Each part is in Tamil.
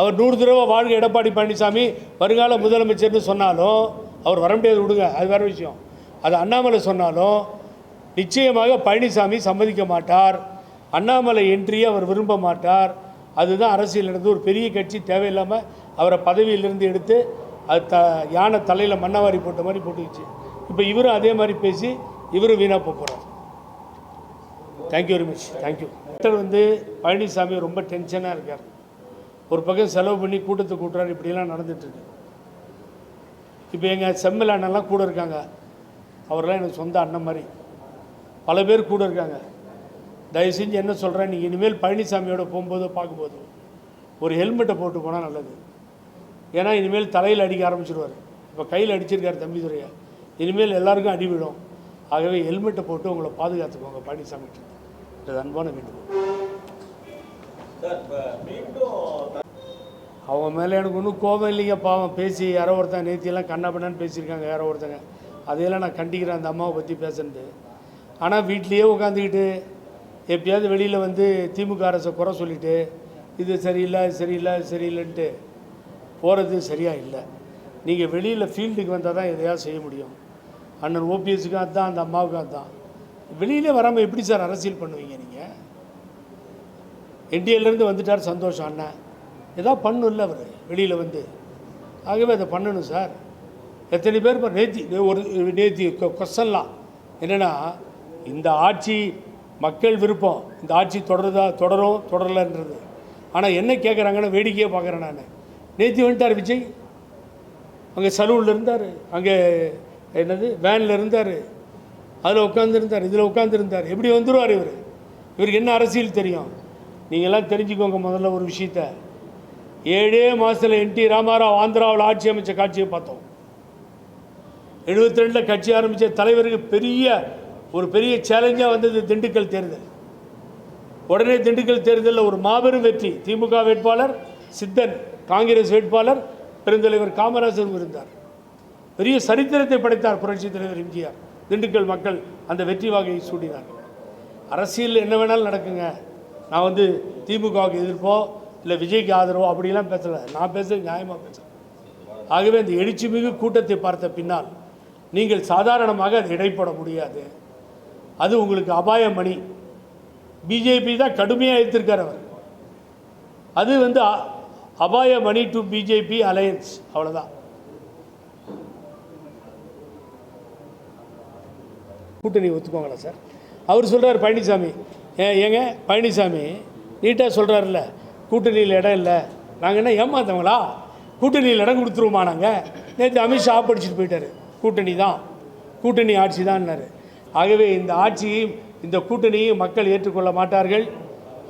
அவர் நூறு தடவை வாழ்க எடப்பாடி பழனிசாமி வருங்கால முதலமைச்சர்னு சொன்னாலும் அவர் வர முடியாது விடுங்க. அது வேறு விஷயம். அது அண்ணாமலை சொன்னாலும் நிச்சயமாக பழனிசாமி சம்மதிக்க மாட்டார். அண்ணாமலை என்ட்ரியை அவர் விரும்ப மாட்டார். அதுதான் அரசியல் நடந்து ஒரு பெரிய கட்சி தேவையில்லாமல் அவரை பதவியிலிருந்து எடுத்து அது த யானை தலையில் மண்ணவாரி போட்ட மாதிரி போட்டுக்கிச்சு. இப்போ இவரும் அதே மாதிரி பேசி இவரும் வீணாக போக போகிறார் thank you very much thank you doctor வந்து பழனிசாமி ரொம்ப டென்ஷனாக இருக்கார். ஒரு பக்கம் செலவு பண்ணி கூட்டத்தை கூட்டுறாரு இப்படியெல்லாம் நடந்துட்டுருக்கு. இப்போ எங்கள் செம்மல் அண்ணன்லாம் கூட இருக்காங்க. அவரெல்லாம் எனக்கு சொந்த அண்ணன் மாதிரி. பல பேர் கூட இருக்காங்க. தயவு செஞ்சு என்ன சொல்கிறேன் நீங்கள் இனிமேல் பழனிசாமியோட போகும்போதோ பார்க்கும்போதோ ஒரு ஹெல்மெட்டை போட்டு போனால் நல்லது. ஏன்னா இனிமேல் தலையில் அடிக்க ஆரம்பிச்சிருவார். இப்போ கையில் அடிச்சிருக்காரு தம்பிதுரையை இனிமேல் எல்லாருக்கும் அடிவிடும் ஆகவே ஹெல்மெட்டை போட்டு உங்களை பாதுகாத்துக்கோங்க பழனிசாமி அன்பான வேண்டுகோள். சார் மீண்டும் அவங்க மேலே எனக்கு ஒன்றும் கோபம் இல்லைங்க பாவம். பேசி யாரோ ஒருத்தன் நேத்தியெல்லாம் கண்ணா பண்ணான்னு பேசியிருக்காங்க யாரோ ஒருத்தங்க. அதையெல்லாம் நான் கண்டிக்கிறேன் அந்த அம்மாவை பற்றி பேசுனது ஆனால் வீட்லேயே உட்காந்துக்கிட்டு எப்பயாவது வெளியில் வந்து திமுக அரசை குறை சொல்லிவிட்டு இது சரியில்லை சரியில்லை சரியில்லைன்ட்டு போகிறது சரியாக இல்லை. நீங்கள் வெளியில் ஃபீல்டுக்கு வந்தால் தான் எதையாவது செய்ய முடியும். அண்ணன் ஓபிஎஸ்க்கும் அதுதான் அந்த அம்மாவுக்கும் அதுதான் வெளியிலே வராமல் எப்படி சார் அரசியல் பண்ணுவீங்க நீங்கள் என்டிஏலேருந்து வந்துட்டார் சந்தோஷம் அண்ணன். ஏதாவது பண்ணணும்ல அவர் வெளியில் வந்து. ஆகவே அதை பண்ணணும் சார். எத்தனை பேர் இப்போ நேத்தி ஒரு நேத்தி கொஸ்டன்லாம் என்னென்னா இந்த ஆட்சி மக்கள் விருப்பம். இந்த ஆட்சி தொடருதா தொடரும் தொடரலன்றது. ஆனால் என்ன கேட்குறாங்கன்னு வேடிக்கையே பார்க்குறேன் நான். நேத்தி வந்துட்டார் விஜய். அங்கே சலூனில் இருந்தார். அங்கே என்னது வேனில் இருந்தார். அதில் உட்காந்துருந்தார் இதில் உட்காந்துருந்தார் எப்படி வந்துடுவார் இவர்? இவருக்கு என்ன அரசியல் தெரியும்? நீங்கள்லாம் தெரிஞ்சுக்கோங்க முதல்ல ஒரு விஷயத்த. ஏழே மாதத்தில் என்டி ராமாராவ் ஆந்திராவில் ஆட்சி அமைச்ச காட்சியை பார்த்தோம். எழுபத்தி ரெண்டில் கட்சி ஆரம்பித்த தலைவருக்கு பெரிய ஒரு பெரிய சேலஞ்சாக வந்தது திண்டுக்கல் தேர்தல். உடனே திண்டுக்கல் தேர்தலில் ஒரு மாபெரும் வெற்றி. திமுக வேட்பாளர் சித்தன் காங்கிரஸ் வேட்பாளர் பெருந்தலைவர் காமராஜர் இருந்தார். பெரிய சரித்திரத்தை படைத்தார் புரட்சித் தலைவர் எம்ஜிஆர். திண்டுக்கல் மக்கள் அந்த வெற்றி வாகையை சூடினார்கள். அரசியல் என்ன வேணாலும் நடக்குங்க. நான் வந்து திமுகவுக்கு எதிர்ப்போம். இல்லை விஜய்க்கு ஆதரவோ அப்படிலாம் பேசலை. நான் பேசுறது நியாயமாக பேசுகிறேன் ஆகவே இந்த எழுச்சிமிகு கூட்டத்தை பார்த்த பின்னால் நீங்கள் சாதாரணமாக அது இடைப்பட முடியாது. அது உங்களுக்கு அபாயமணி பிஜேபி தான் கடுமையாக எதிர்த்திருக்கார் அவர். அது வந்து அ- அபாய மணி டு பிஜேபி அலையன்ஸ். அவ்வளோதான் கூட்டணி ஒத்துக்கோங்களா சார்? அவர் சொல்கிறார் பழனிசாமி. ஏ ஏங்க பழனிசாமி நீட்டாக சொல்கிறாருல்ல கூட்டணியில் இடம் இல்லை. நாங்கள் என்ன ஏமாத்தவங்களா? கூட்டணியில் இடம் கொடுத்துருவோமா நாங்கள் நேற்று அமித்ஷா ஆப்படிச்சிட்டு போயிட்டார். கூட்டணி தான். கூட்டணி ஆட்சி தான்னாரு ஆகவே இந்த ஆட்சியையும் இந்த கூட்டணியையும் மக்கள் ஏற்றுக்கொள்ள மாட்டார்கள்.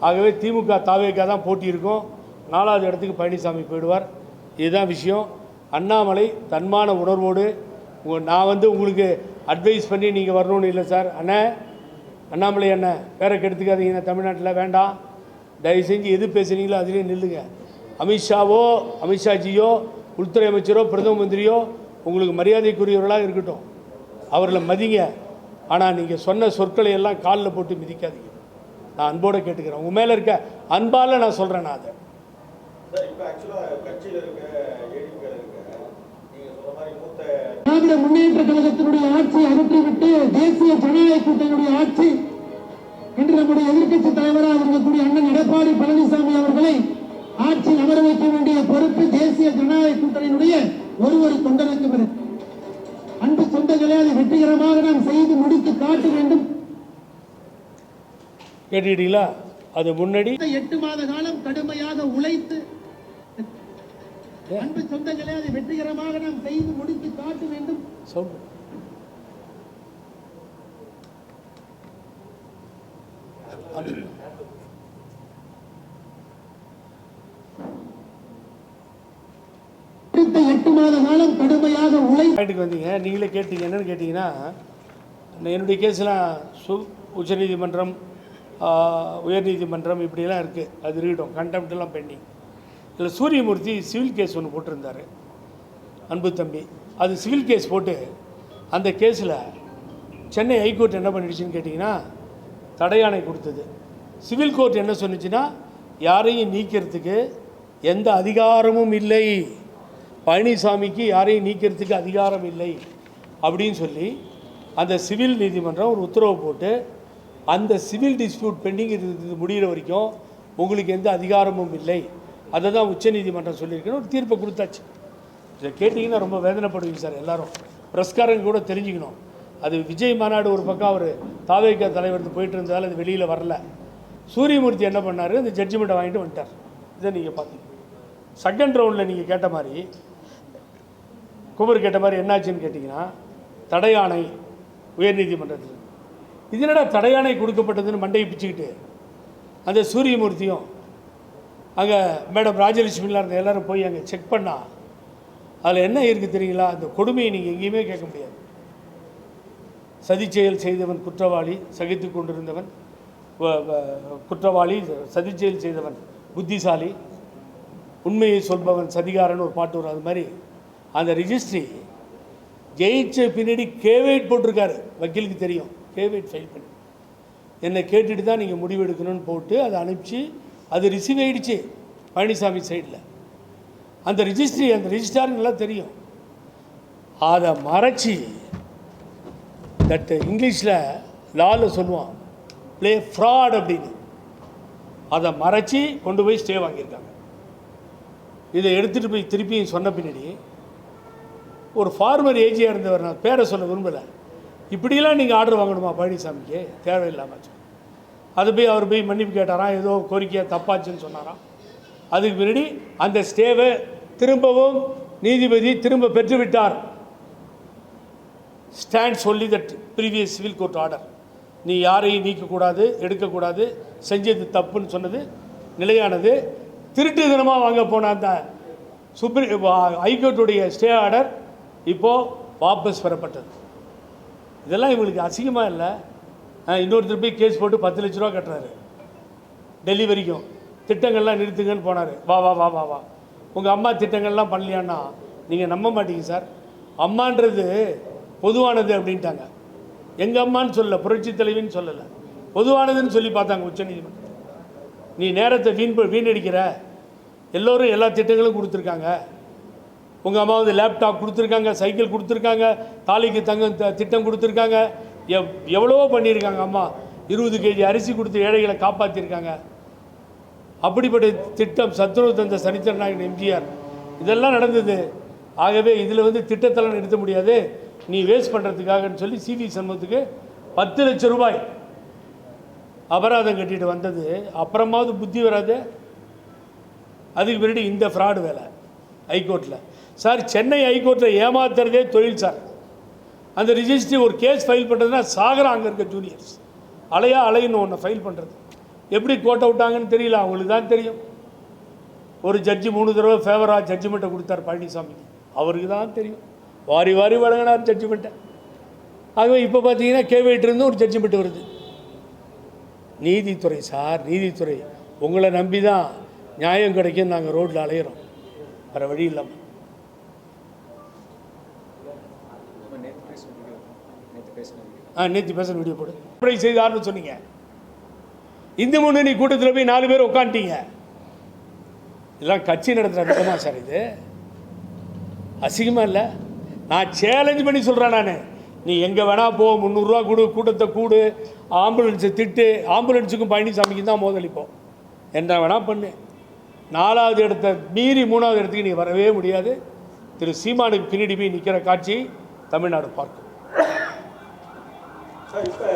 ஆகவே திமுக தாவேக்கா தான் போட்டி இருக்கும். நாலாவது இடத்துக்கு பழனிசாமி போயிடுவார். இதுதான் விஷயம். அண்ணாமலை தன்மான உணர்வோடு நான் வந்து உங்களுக்கு அட்வைஸ் பண்ணி நீங்கள் வரணும்னு இல்லை சார். அண்ணே அண்ணாமலை அண்ணன் பேரை கெடுத்துக்காதீங்க. தமிழ்நாட்டில் வேண்டாம். தயவு செஞ்சு எது பேசுனீங்களோ அதுலேயே நில்லுங்க. அமித்ஷாவோ அமித்ஷாஜியோ உள்துறை அமைச்சரோ பிரதம மந்திரியோ உங்களுக்கு மரியாதைக்குரியவர்களாக இருக்கட்டும். அவர்களை மதிங்க. ஆனால் நீங்கள் சொன்ன சொற்களை எல்லாம் காலில் போட்டு மிதிக்காதீங்க. நான் அன்போடு கேட்டுக்கிறேன். உங்கள் மேலே இருக்க அன்பால் நான் சொல்கிறேன் நான் அதை. சார் இப்போ ஆக்சுவலாக கட்சியில் இருக்க ஏடிபியில் இருக்க நீங்கள் சொல்ற மாதிரி மூத்த திராவிட முன்னேற்ற கழகத்தினுடைய ஆட்சியை அகற்றிவிட்டு தேசிய ஜனநாயக கூட்டணியுடைய ஆட்சி இன்று நம்முடைய எதிர்க்கட்சி தலைவராக இருக்கக்கூடிய அண்ணன் எடப்பாடி பழனிசாமி அவர்களை ஆட்சியில் அமர வைக்க வேண்டிய பொறுப்பு தேசிய ஜனநாயக கூட்டணியினுடைய ஒரு ஒரு தொண்டனுக்கும் இருக்கு அன்பு சொந்தங்களே அதை வெற்றிகரமாக நாம் செய்து முடித்து காட்ட வேண்டும். கேட்டுக்கிட்டீங்களா அது முன்னாடி. எட்டு மாத காலம் கடுமையாக உழைத்து அன்பு சொந்தங்களே அதை வெற்றிகரமாக நாம் செய்து முடித்து காட்ட வேண்டும். மாத காலம் கடுமையாக உழை பாயிண்ட்டுக்கு வந்தீங்க. நீங்களே கேட்டீங்க. என்னன்னு கேட்டிங்கன்னா என்னுடைய கேஸ்லாம் சு உச்சநீதிமன்றம் உயர்நீதிமன்றம் இப்படியெல்லாம் இருக்குது அது இருக்கட்டும். கண்டெம்ட்லாம் பெண்டிங் இதில் சூரியமூர்த்தி சிவில் கேஸ் ஒன்று போட்டிருந்தார். அன்பு தம்பி. அது சிவில் கேஸ் போட்டு அந்த கேஸில் சென்னை ஹைகோர்ட் என்ன பண்ணிடுச்சுன்னு கேட்டிங்கன்னா தடையாணை கொடுத்தது. சிவில் கோர்ட் என்ன சொன்னிச்சுன்னா யாரையும் நீக்கிறதுக்கு எந்த அதிகாரமும் இல்லை. பழனிசாமிக்கு யாரையும் நீக்கிறதுக்கு அதிகாரம் இல்லை அப்படின்னு சொல்லி அந்த சிவில் நீதிமன்றம் ஒரு உத்தரவு போட்டு அந்த சிவில் டிஸ்பியூட் பெண்டிங் இது இது முடிகிற வரைக்கும் உங்களுக்கு எந்த அதிகாரமும் இல்லை. அதை தான் உச்சநீதிமன்றம் சொல்லியிருக்கணும் ஒரு தீர்ப்பை கொடுத்தாச்சு. இதை கேட்டிங்கன்னா ரொம்ப வேதனைப்படுவீங்க சார் எல்லாரும். பிரஸ்காரங்க கூட தெரிஞ்சுக்கணும். அது விஜய் மாநாடு ஒரு பக்கம் அவர் தாவேக தலைவர் போயிட்டு இருந்ததால் அது வெளியில் வரல. சூரியமூர்த்தி என்ன பண்ணார்? அந்த ஜட்ஜ்மெண்ட்டை வாங்கிட்டு வந்துட்டார். இதை நீங்கள் பார்த்தீங்க செகண்ட் ரவுண்டில் நீங்கள் கேட்ட மாதிரி குமர் கேட்ட மாதிரி என்னாச்சுன்னு கேட்டிங்கன்னா தடையாணை உயர்நீதிமன்றத்தில். இது என்னடா தடையாணை கொடுக்கப்பட்டதுன்னு மண்டையை பிச்சுக்கிட்டு அந்த சூரியமூர்த்தியும் அங்கே மேடம் ராஜலட்சுமிலாம் இருந்த எல்லாரும் போய் அங்கே செக் பண்ணால் அதில் என்ன இருக்குது தெரியுங்களா? அந்த கொடுமையை நீங்கள் எங்கேயுமே கேட்க முடியாது. சதிச்செயல் செய்தவன் குற்றவாளி சகித்து கொண்டிருந்தவன் குற்றவாளி சதிச்செயல் செய்தவன் புத்திசாலி உண்மையை சொல்பவன் சதிகாரன் ஒரு பாட்டு வரும் அது மாதிரி அந்த ரிஜிஸ்ட்ரி ஜெயிச்ச பின்னாடி கேவேட் போட்டிருக்காரு. வக்கீலுக்கு தெரியும். கேவேட் ஃபைல் பண்ணி. என்னை கேட்டுட்டு தான் நீங்கள் முடிவு எடுக்கணும்னு போட்டு அதை அனுப்பிச்சு அது ரிசீவ் ஆகிடுச்சு பழனிசாமி சைடில் அந்த ரிஜிஸ்ட்ரி அந்த ரிஜிஸ்டாருங்கெல்லாம் தெரியும். அதை மறைச்சி தட் இங்கிலீஷில் லாவில் சொல்லுவான் ப்ளே ஃப்ராட் அப்படின்னு. அதை மறைச்சி கொண்டு போய் ஸ்டே வாங்கியிருக்காங்க. இதை எடுத்துகிட்டு போய் திருப்பியும் சொன்ன பின்னாடி ஒரு ஃபார்மர் ஏஜியாக இருந்தவர் நான் பேரை சொல்ல விரும்பலை. இப்படிலாம் நீங்கள் ஆர்டர் வாங்கணுமா பழனிசாமிக்கு? தேவையில்லாமல் அது போய் அவர் போய் மன்னிப்பு கேட்டாராம் ஏதோ கோரிக்கையாக தப்பாச்சுன்னு சொன்னாராம் அதுக்கு பின்னாடி அந்த ஸ்டேவை திரும்பவும் நீதிபதி திரும்ப பெற்றுவிட்டார். ஸ்டாண்ட் சொல்லி that previous civil court order நீ யாரையும் நீக்கக்கூடாது எடுக்கக்கூடாது செஞ்சது தப்புன்னு சொன்னது நிலையானது. திருட்டு தினமாக வாங்க போன அந்த சுப்ரீ ஹைகோர்ட்டுடைய ஸ்டே ஆர்டர் இப்போது வாபஸ் பெறப்பட்டது இதெல்லாம் இவங்களுக்கு அசிங்கமாக இல்லை. இன்னொருத்தர் போய் கேஸ் போட்டு பத்து லட்ச ரூபா கட்டுறாரு. டெல்லி வரைக்கும். திட்டங்கள்லாம் நிறுத்துங்கன்னு போனார். வா வா வா வா வா. உங்கள் அம்மா திட்டங்கள்லாம் பண்ணலையான்னா நீங்கள் நம்ப மாட்டீங்க சார். அம்மான்றது பொதுவானது அப்படின்ட்டாங்க. எங்கள் அம்மான்னு சொல்லல புரட்சி தலைவின்னு சொல்லலை. பொதுவானதுன்னு சொல்லி பார்த்தாங்க உச்சநீதிமன்றத்தில் நீ நேரத்தை வீண் வீணடிக்கிற. எல்லோரும் எல்லா திட்டங்களும் கொடுத்துருக்காங்க. உங்கள் அம்மா வந்து லேப்டாப் கொடுத்துருக்காங்க சைக்கிள் கொடுத்துருக்காங்க தாலிக்கு தங்க த- திட்டம் கொடுத்துருக்காங்க. எவ் எவ்வளவோ பண்ணியிருக்காங்க அம்மா? இருபது கேஜி அரிசி கொடுத்து ஏழைகளை காப்பாற்றிருக்காங்க அப்படிப்பட்ட திட்டம் சத்துணவு தந்த சனித்தரநாயகன் எம்ஜிஆர். இதெல்லாம் நடந்தது. ஆகவே இதில் வந்து திட்டத்தெல்லாம் நிறுத்த முடியாது. நீ வேஸ்ட் பண்ணுறதுக்காகன்னு சொல்லி சிவி சண்முகத்துக்கு பத்து லட்சம் ரூபாய் அபராதம் கட்டிட்டு வந்தது. அப்புறமாவது புத்தி வராது. அதுக்கு பின்னாடி இந்த ஃப்ராடு வேலை. ஹைகோர்ட்டில் சார் சென்னை ஹைகோர்ட்டில் ஏமாத்துறதே தொழில் சார். அந்த ரிஜிஸ்ட்ரி ஒரு கேஸ் ஃபைல் பண்ணுறதுனா சாகரம் அங்கே இருக்க ஜூனியர்ஸ் அலையா அலையணும் ஒன்று ஃபைல் பண்ணுறது எப்படி கோட்டை அவுட்டாங்கன்னு தெரியல அவங்களுக்கு தான் தெரியும். ஒரு ஜட்ஜி மூணு தடவை ஃபேவராக ஜட்ஜ்மெண்ட்டை கொடுத்தார் பழனிசாமிக்கு அவருக்கு தான் தெரியும். வாரி வாரி வழங்கினார் ஜட்ஜ்மெண்ட்டை ஆகவே இப்போ பார்த்தீங்கன்னா கேவிட்டிருந்து ஒரு ஜட்ஜ்மெண்ட் வருது. நீதித்துறை சார் நீதித்துறை. உங்களை நம்பி தான் நியாயம் கிடைக்கும் நாங்கள் ரோட்டில் அலையிறோம். வேறு வழி இல்லாமல் நேற்று பேசின வீடியோ நேற்று பேசின வீடியோ ஆ நேற்று வீடியோ போடு. முறை செய்தார்னு சொன்னீங்க. இந்து முன்னணி கூட்டத்தில் போய் நாலு பேர் உட்காந்துட்டீங்க இதெல்லாம் கட்சி நடத்துகிற விதமா சார் இது? அசிங்கமாக இல்லை? நான் சேலஞ்ச் பண்ணி சொல்கிறேன் நான். நீ எங்கே வேணா போ முந்நூறுரூவா கொடு கூட்டத்தை கூடு ஆம்புலன்ஸை திட்டு ஆம்புலன்ஸுக்கும் பழனிசாமிக்கும் தான் மோதலிப்போம். என்ன வேணா பண்ணு. நாலாவது இடத்த மீறி மூணாவது இடத்துக்கு நீ வரவே முடியாது. திரு சீமானுக்கு பின்னாடி போய் நிற்கிற காட்சியை தமிழ்நாடு பார்க்கும். இப்போ